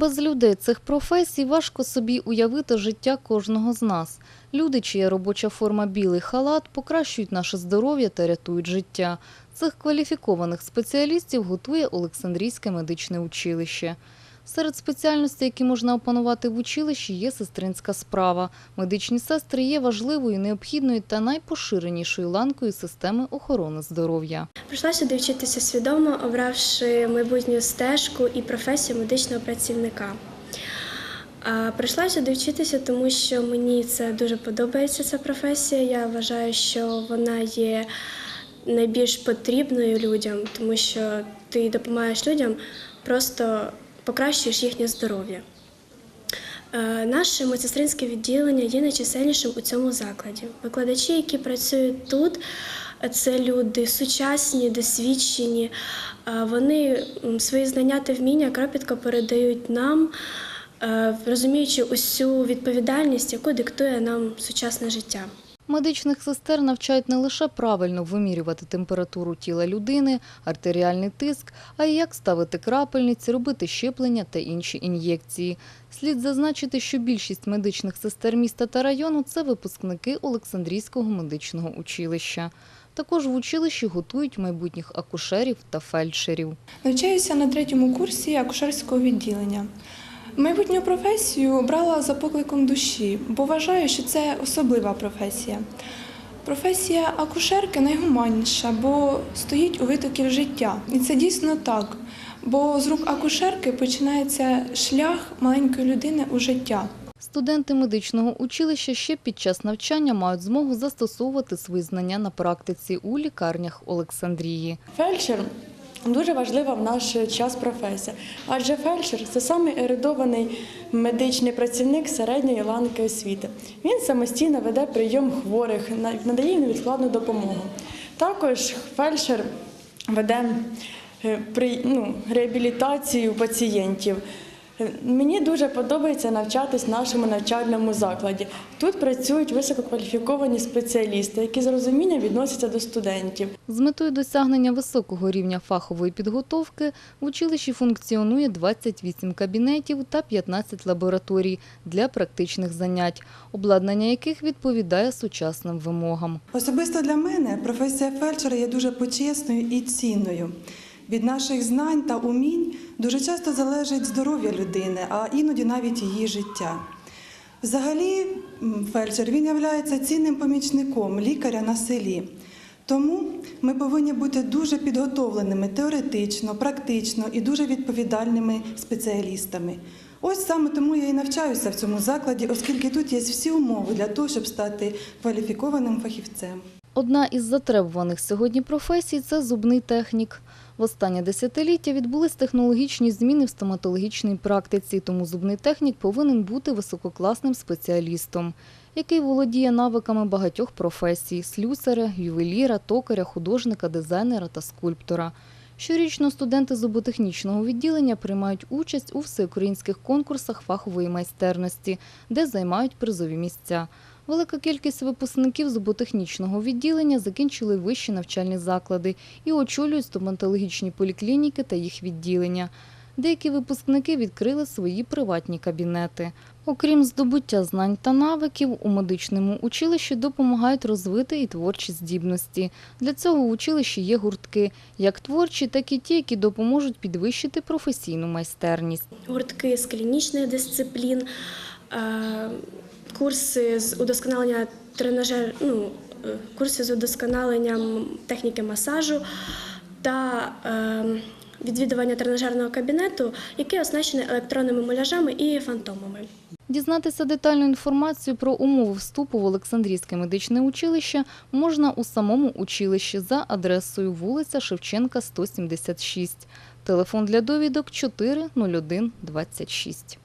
Без людей цих професій важко собі уявити життя кожного з нас. Люди, чия робоча форма білий халат, покращують наше здоров'я та рятують життя. Цих кваліфікованих спеціалістів готує Олександрійське медичне училище. Серед спеціальностей, які можна опанувати в училищі, є сестринська справа. Медичні сестри є важливою, необхідною та найпоширенішою ланкою системи охорони здоров'я. Прийшла сюди вчитися свідомо, обравши майбутню стежку і професію медичного працівника. Прийшла сюди вчитися, тому що мені це дуже подобається ця професія. Я вважаю, що вона є найбільш потрібною людям, тому що ти допомагаєш людям, просто покращуєш їхнє здоров'я. Е, Наше медсестринське відділення є найчисельнішим у цьому закладі. Викладачі, які працюють тут, це люди сучасні, досвідчені. Е, Вони свої знання та вміння кропітко передають нам, е, розуміючи усю відповідальність, яку диктує нам сучасне життя. Медичних сестер навчають не лише правильно вимірювати температуру тіла людини, артеріальний тиск, а й як ставити крапельниці, робити щеплення та інші ін'єкції. Слід зазначити, що більшість медичних сестер міста та району це випускники Олександрійського медичного училища. Також в училищі готують майбутніх акушерів та фельдшерів. Навчаюся на третьому курсі акушерського відділення. Майбутню професію обрала за покликом душі, бо вважаю, що це особлива професія. Професія акушерки найгуманніша, бо стоїть у витоків життя. І це дійсно так. Бо з рук акушерки починається шлях маленької людини у життя. Студенти медичного училища ще під час навчання мають змогу застосовувати свої знання на практиці у лікарнях Олександрії. Фельдшер дуже важлива в наш час професія, адже фельдшер це самий ерудований медичний працівник середньої ланки освіти. Він самостійно веде прийом хворих, надає їм невідкладну допомогу. Також фельдшер веде е, ну, реабілітацію пацієнтів. Мені дуже подобається навчатись в нашому навчальному закладі. Тут працюють висококваліфіковані спеціалісти, які з розумінням відносяться до студентів. З метою досягнення високого рівня фахової підготовки в училищі функціонує 28 кабінетів та 15 лабораторій для практичних занять, обладнання яких відповідає сучасним вимогам. Особисто для мене професія фельдшера є дуже почесною і цінною. Від наших знань та умінь дуже часто залежить здоров'я людини, а іноді навіть її життя. Взагалі, фельдшер він є цінним помічником лікаря на селі. Тому ми повинні бути дуже підготовленими теоретично, практично і дуже відповідальними спеціалістами. Ось саме тому я і навчаюся в цьому закладі, оскільки тут є всі умови для того, щоб стати кваліфікованим фахівцем. Одна із затребуваних сьогодні професій – це зубний технік. В останнє десятиліття відбулись технологічні зміни в стоматологічній практиці, тому зубний технік повинен бути висококласним спеціалістом, який володіє навиками багатьох професій – слюсаря, ювеліра, токаря, художника, дизайнера та скульптора. Щорічно студенти зуботехнічного відділення приймають участь у всеукраїнських конкурсах фахової майстерності, де займають призові місця. Велика кількість випускників зуботехнічного відділення закінчили вищі навчальні заклади і очолюють стоматологічні поліклініки та їх відділення. Деякі випускники відкрили свої приватні кабінети. Окрім здобуття знань та навиків, у медичному училищі допомагають розвити і творчі здібності. Для цього в училищі є гуртки, як творчі, так і ті, які допоможуть підвищити професійну майстерність. гуртки з клінічних дисциплін, е, курси з удосконалення тренажер, ну, е, курси з удосконаленням техніки масажу та е, відвідування тренажерного кабінету, який оснащений електронними муляжами і фантомами. Дізнатися детальну інформацію про умови вступу в Олександрійське медичне училище можна у самому училищі за адресою вулиця Шевченка, 176. Телефон для довідок 401 26.